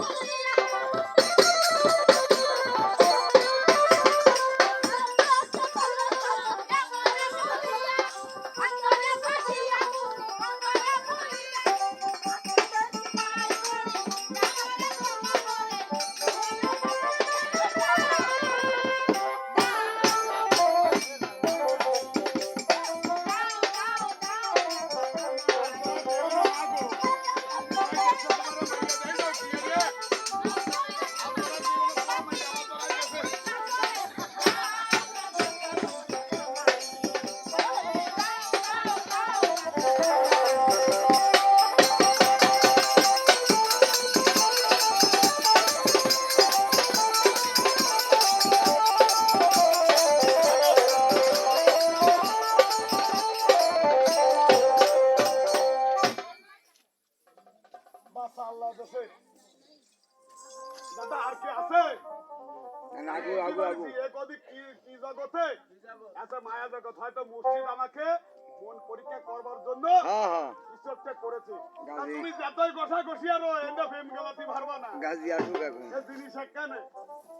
you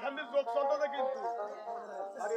এখান দিয়ে যোগ চলতে কিন্তু। আরে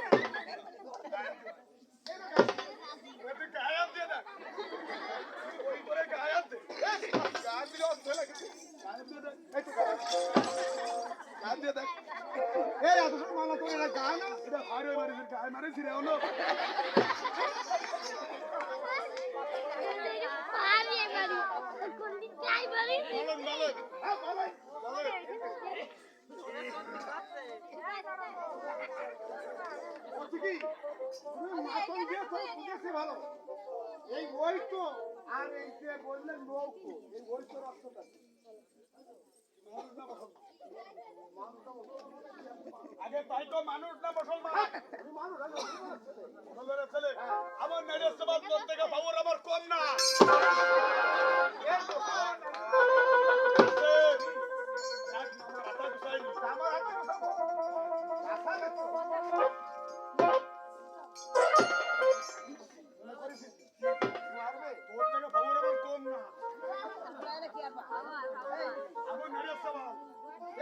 গায়ে মারে ছিড়ে হলো ভালো এই বই তো আর এই যে বললেন নৌকো এই বই তো রাস্তাটা মানুষ না আগে তাই তো মানুষ না মুসলমান মুসলমানের ছেলে। আমার নারীর সেবাদ থেকে বাবুর আমার কম না তোর থেকে আমার কম না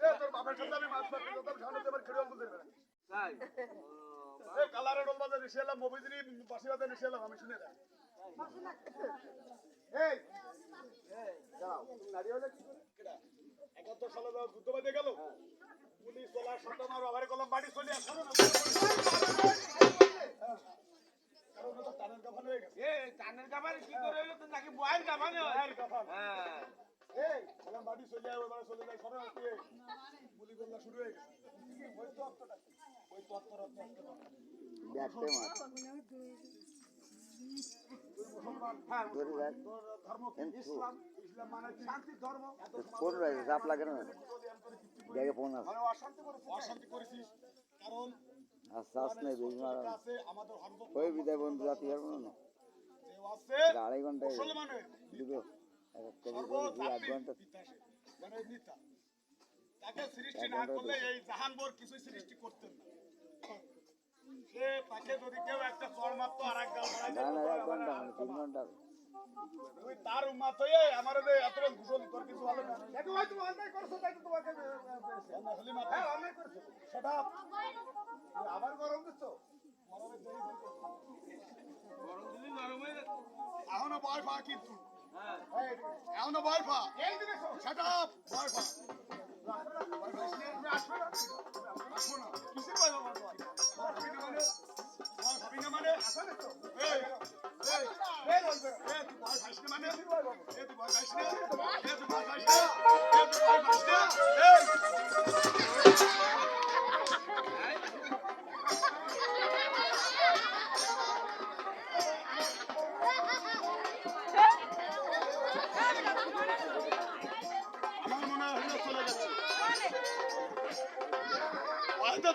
তোর বাপের সাথে আমি মাছ মারতে যেতাম সামনে তোমার খেড়ে অঙ্কুল দেবে এই কালারে ডোল বাজার এসে এলাম মবিদিনী বাসি বাজার এসে এলাম আমি শুনে যাই। এই যাও। নারী হলে কি করে কেডা? একাত্তর সালে যুদ্ধ বেঁধে গেল। পুলিশ চলার সাথে আমার বাবার কলম বাড়ি চলে আসলো না। কারণ ওটা টানের কাফান হয়ে গেছে। এই কানের কাবারে কি করে হইল তো নাকি বয়ের কাবানে হয়? টানের কাফান। হ্যাঁ। এই কলম বাড়ি চলে ওইবার চলে যায় সরে আসতে গুলি শুরু হয়ে গেছে। ওই তো ওই তো অর্থ রত্ন ব্যাগটে মার। মুসলমান হ্যাঁ মানে মানে অশান্তি করেছিস অশান্তি করেছিস। কারণ আর শ্বাস নেই বেশি মারা একটা আছে আমাদের হরদ ওই বিদায় বন্ধু জাতি পারব না কেউ আছে? এটা আড়াই ঘন্টায় দিব এক ঘণ্টা। মানে নেতা। তাকে সৃষ্টি না করলে এই জাহানবর কিছু সৃষ্টি করতেন না সে তাকে যদি কেউ একটা চর মারতো আর এক গাল বাড়াইতো, না না এক তো ঘণ্টা আমার মানে তিন ঘণ্টা তুই তার উম্মাত হয়ে আমার যে এতটা তোর কিছু ভালো না দেখো ভাই তুমি অন্যায় করছ তাই তো তোমাকে আহ, আহ, পেয়েছে। আমরা হলি মাত্র হ্যাঁ অন্যায় করছ সেটা আবার গরম দিচ্ছ। গরম দিলি নরম হয়ে এখনও ভয় পা কিন্তু হ্যাঁ এখনও ভয় পা এই দিকে শোন। সেটা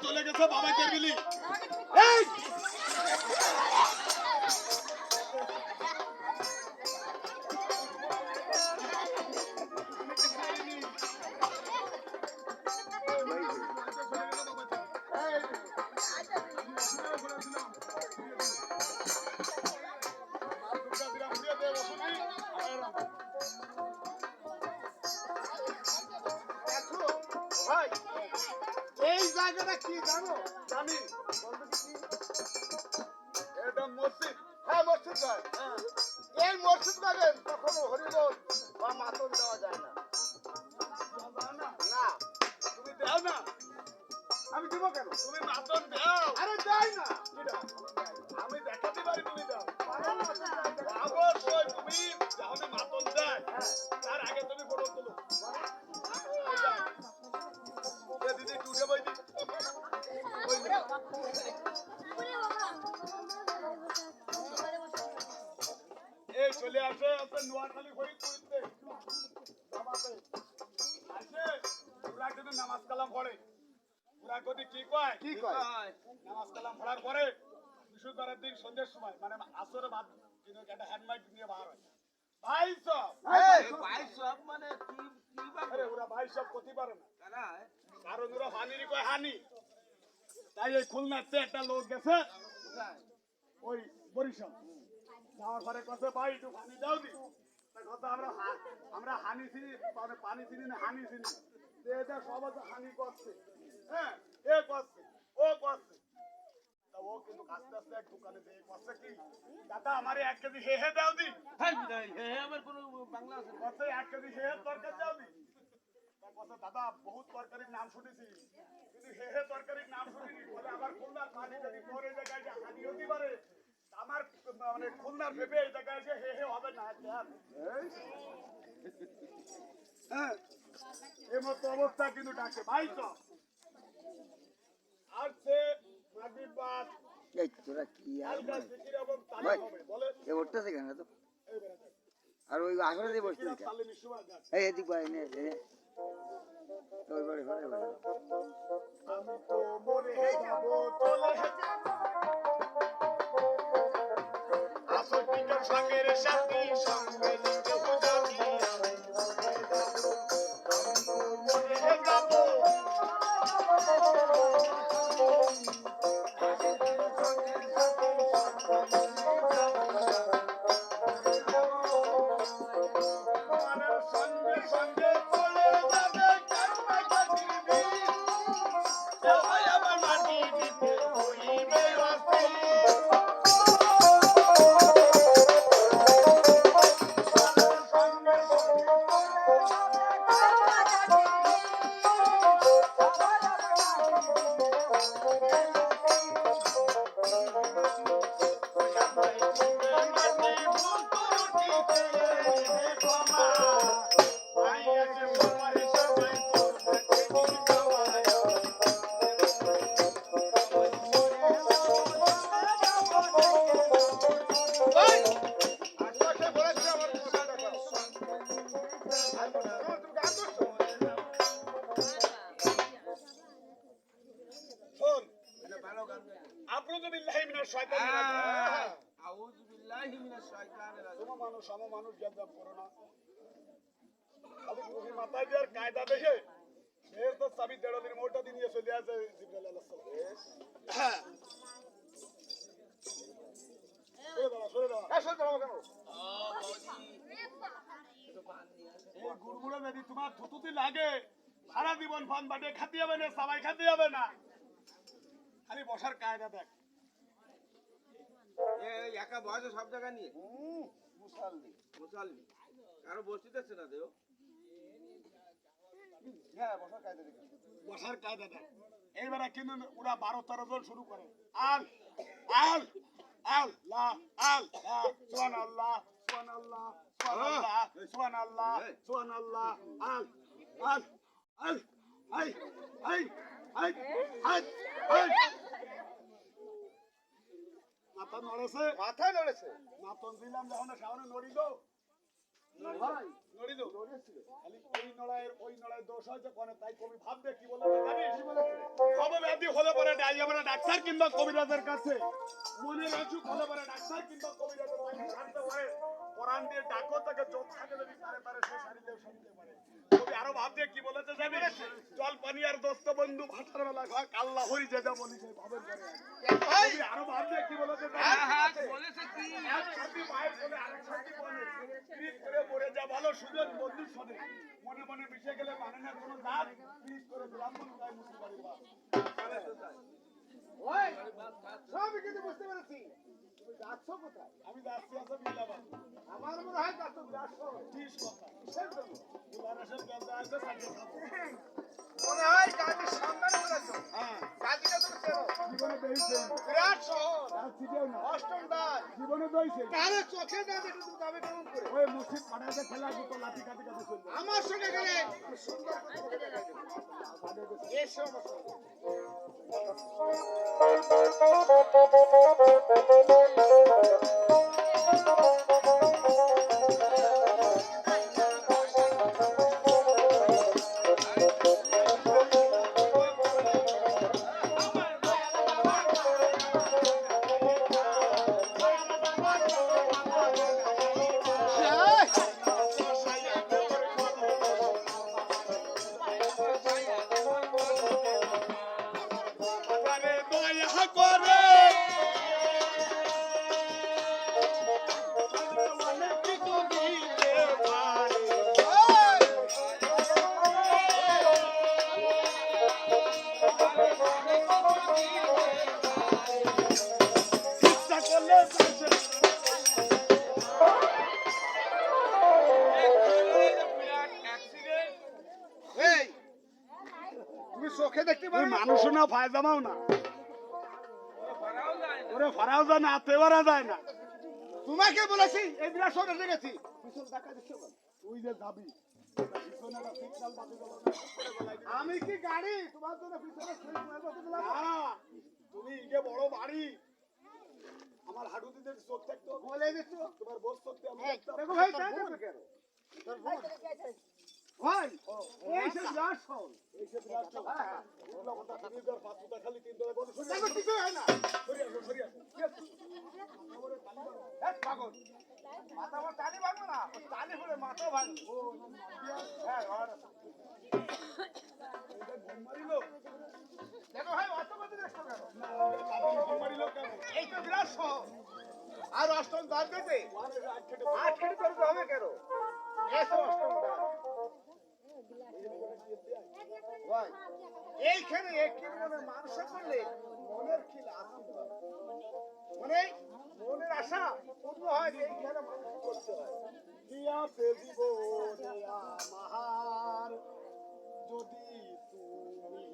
চলে গেছে বাবা মিলি এই কি এটা মসজিদ। হ্যাঁ মসজিদ ভাই এই মসজিদ ভাবে কখনো হরিবোল বা মাতন দেওয়া যায় না। না না তুমি দাও না। আমি দিব কেন? তুমি মাতন দাও। আরে যাই না। আমি দেখাতে পারি তুমি দাও। আমি। অবশ্যই তুমি যখন মাতন দেয়। তার চলে আসে আপনার নোয়াখালী ফরিদপুরিতে জামাতে আসে ওরা কিন্তু নামাজ কালাম পড়ে ওরা কদি কি কয় কি কয়? নামাজ কালাম পড়ার পরে বৃহস্পতিবারের দিন সন্ধ্যের সময় মানে আসরে বাদ কিন্তু একটা হ্যান্ডমাইক নিয়ে বার হয় ভাই সব ভাই সব মানে কি কি আরে ওরা ভাই সব করতে পারে না কারা কারণ ওরা হানিরই কয় হানি তাই এই খুলনাতে একটা লোক গেছে ওই বরিশাল যাওয়ার পরে কাছে ভাই একটু পানি দাও দি আমরা আমরা হানি চিনি মানে পানি চিনি না হানি চিনি। এটা সব হানি করছে। হ্যাঁ এ করছে ও করছে। ও কিন্তু আস্তে আস্তে এক দোকানে দিয়ে করছে কি? দাদা আমারে এক কেজি হে হে দাও দি হে আমার কোনো বাংলা আছে করছে এক কেজি হে তরকারি দাও দি কথা দাদা বহুত তরকারির নাম শুনেছি। কিন্তু হে হে তরকারির নাম শুনিনি। বলে আবার খুলনার পানি যদি পরে জায়গায় হানি হতে পারে আমার মানে খুলনার ভেবে এই জায়গায় এসে হে হে হবে না এই। হ্যাঁ মতো অবস্থা কিন্তু ডাকে। ভাই তো আর সে মাগরিব বাদ এই তোরা কি আর বলে? এ তো আর ওই বসতে। এই এদিক ভাই নে এ বাড়ি ঘরে ঘরে। আমি তো মরে যাব চলে আসল সঙ্গের সাথী সঙ্গে নিতে যদি থুতুতি লাগে। সারা জীবন ফান বাটে খাতে হবে না সবাই খাতে হবে না। খালি বসার কায়দা দেখ। একা বয়সে সব জায়গা নিয়ে? মুসাল্লি। মুসাল্লি। কারও না দেও? হ্যাঁ বসার কায়দা দেখ। এইবারে কিন্তু ওরা বারো তেরো জন শুরু করে। আল আল আল লা আল লা আল আল আল আই আই আই আই আই মাথা নড়েছে? মাথা নড়েছে। মাথন দিলাম যখন সামনে নড়ি দো ভাই নড়ি দো খালি ওই নড়াইয়ের ওই নড়াই দোষ হয়েছে কোনে? তাই কবি ভাববে কি বলে জানিস? খবর ব্যাধি হলে পরে মানে ডাক্তার কিংবা কবিরাজের কাছে। মনের অসুখ হলে পরে ডাক্তার কিংবা কবিরাজের কাছে। পারে কোরআন দিয়ে ডাকো তাকে চোখ থাকে যদি পারে পারে সে সারিলেও সারিতে পারে। কবি আরও ভাববে কি বলেছে জল পানি আর দোস্ত বন্ধু ভাটার বেলা খাক আল্লাহ হরি যে যা বলি সেই ভাবেন করে আরও কি বলেছে হ্যাঁ হ্যাঁ জানিস বলেছে কি? এক সাথী মায়ের কোলে আরেক সাথী বলে। পিরিত করে মরে যা ভালো সুযোগ বন্ধুর সনে মনে মনে মিশে গেলে মানে না কোনো দাঁত পিরিত করে ব্রাহ্মণ গায়ে মুসি পারি বা সবই কিন্তু বুঝতে পেরেছি। যাচ্ছ কোথায়? আমি যাচ্ছি আসো বিলাবাদ আমার মনে হয় যাচ্ছ যাচ্ছ ঠিক কথা। কিসের জন্য? বিলারাসের গন্ধ আছে সাথে মনে হয় গাড়ির সামনে করেছ। হ্যাঁ। গাড়িটা তুমি চেনো জীবনে বেরিয়েছে বিরাট শহর। যাচ্ছি যেও না। অষ্টম দাস জীবনে দইছে কারে চোখে না দেখে তুমি যাবে কেমন করে? ওই মসজিদ পাড়াতে খেলা দুটো লাঠি কাটে কাটে চলবে। আমার সঙ্গে গেলে সুন্দর করে চোখে দেখাই দেবো এসো আমার সঙ্গে। করে তুমি চোখে দেখতে পারো মানুষও না ফায়দামাও না করাও যায় না। ওরে ফারাও যায় না হাতে ভরা যায় না। তোমাকে বলেছি এই বিরাট শহরে এসে গেছি। পিছন টাকা দিচ্ছ তুই যে যাবি। আমি কি গাড়ি? তোমার জন্য পিছনে তুমি বড় বাড়ি আমার হাডু দিতে চোখ থাকতো বলে দিচ্ছ তোমার বস চোখতে আমি দেখতাম। দেখো ভাই তাই দেখো কেন? ভাই এই সে বিরাট শহর এই সে বিরাট শহর হ্যাঁ। ওগুলো কথা তুমি তো আর পাঁচ ফুটা খালি তিন দলে বলো দেখো কিছু হয় না। সরি আসো সরি আসো। এক পাগল। মাথা আমার টানি ভাঙবো না। টানি হলে মাথা ভাঙবে। ও হ্যাঁ আর এটা ঘুম মারিলো। দেখো ভাই অত কথা দেখছ কেন? না ঘুম মারিলো কেন এই তো বিরাট শহর আর অষ্টম দাঁত দিতে আট খেটে করতে হবে কেন? এসো অষ্টম দাঁত এইখানে একটি মনে মানুষ করলে মনের খিল মানে মনের আশা পূর্ণ হয় এইখানে মানুষ করতে হয় দেয়া মাহার যদি তুমি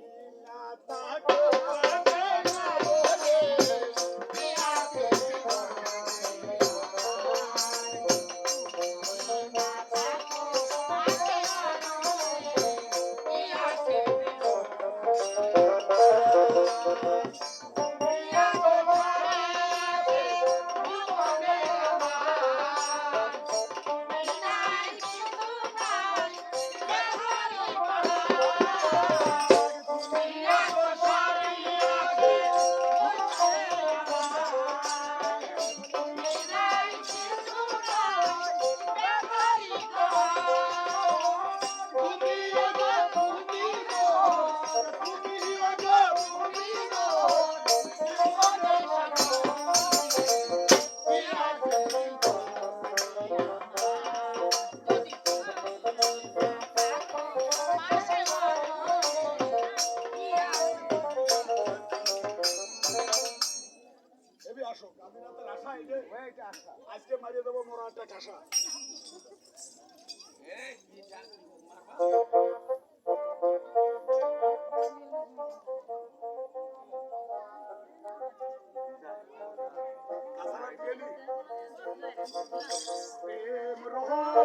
Oh.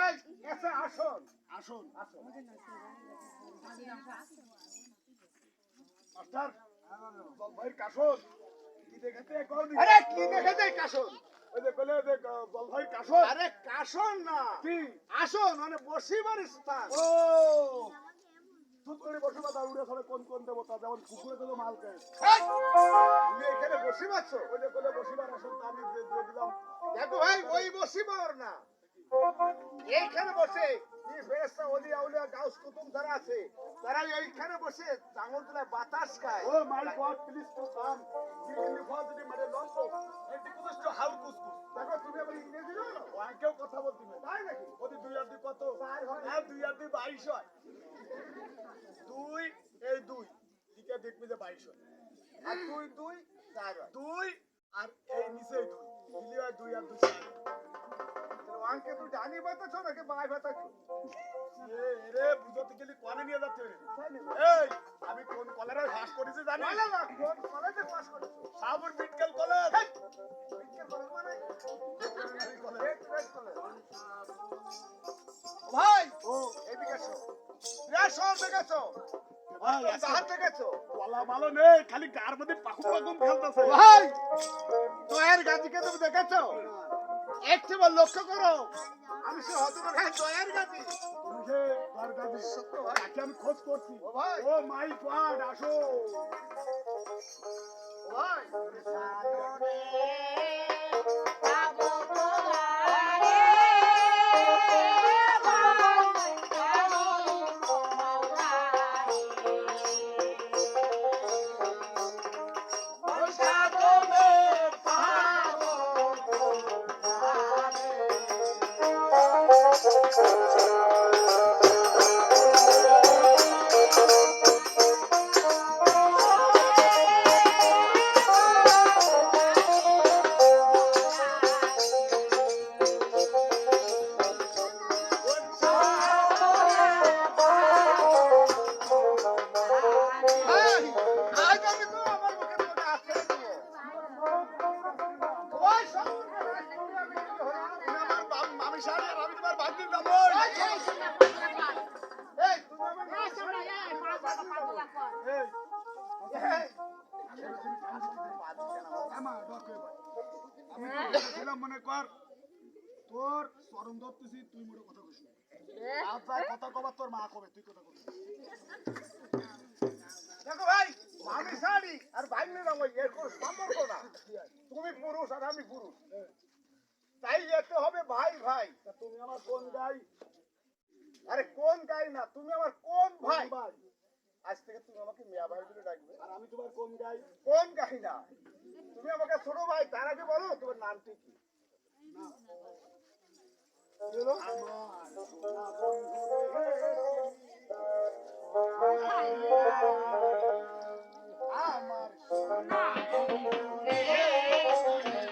আসন আসন আসন। মাস্টার জলভাইয়ের কাশন কি দেখেছে আরে কি দেখেছে কাশন ওই যে বলে যে জলভাইয়ের কাশন আরে কাশন না। কি? আসন মানে বসিবার স্থান। ও তুতলি বসিবা দা উড়ে ধরে কোন কোন দেবতা? যেমন কুকুরে মাল মালকে তুমি এখানে বসিবাচ্ছ ওই যে বলে বসিবার আসন তা আমি দিয়ে দিলাম। দেখো ভাই ওই বসিবার না। এইখানে বসে। এই ফেরেশতা ওলি আউলিয়া গাউস কুতুম যারা আছে তারা এইখানে বসে জাঙ্গল তুলায় বাতাস খায়। ও my god please to come মানে এটি দেখো তুমি আবার ইংরেজি জানো? ওয়াকেও কথা বলতে না তাই নাকি? ওদি দুই আর দুই কত? চার হয়। দুই আর দুই বাইশ হয়। দুই এই দুই। দিকে দেখবি যে বাইশ হয়। আর দুই দুই চার হয়। দুই আর এই নিচে দুই। দুই আর দুই ওয়ানকে তুই ডানি বাতাছো নাকি বাঁয় বাতাছো রে বুঝতে গেলি কোনে নিয়ে যাচ্ছে? এই আমি কোন কলেরায় ভাস করেছি জানি কোন কলেজে পাস করেছ? সাবুর মেডিকেল কলেজ। বিজ্ঞান কলেজ মানে? কলেজ কলেজ ভাই! ও এদিকে এসো। বিরাট শহর দেখেছ? ভাই জাহাজ দেখেছ? কলা ভালো নেই খালি গার মধ্যে পাকুম পাকুম খেলতেছে। ভাই! দয়ার গাজীকে তুমি দেখেছ? একটু বার লক্ষ্য করো। আমি সে হত ভাই। দয়ার গাছি আমি খোঁজ করছি। ও ভাই। ও মাই গড আসো। ভাই। তোর ধরতেছি তুই মোরে কথা কইস আজ যাই কথা কবার তোর মা কবে? তুই কথা কবি। দেখো ভাই আমি শাড়ি আর বাইরে না ওই এর কোনো সম্পর্ক না। তুমি পুরুষ আর আমি পুরুষ। তাই যেতে হবে ভাই ভাই। তুমি আমার কোন গাই আরে কোন গাই না তুমি আমার কোন ভাই? ভাই? আজ থেকে তুমি আমাকে মিয়া ভাই বলে ডাকবে। আর আমি তোমার কোন গাই কোন গাই না তুমি আমাকে ছোট ভাই তার আগে বলো তোমার নামটি কি? Amar. Amar. Amar.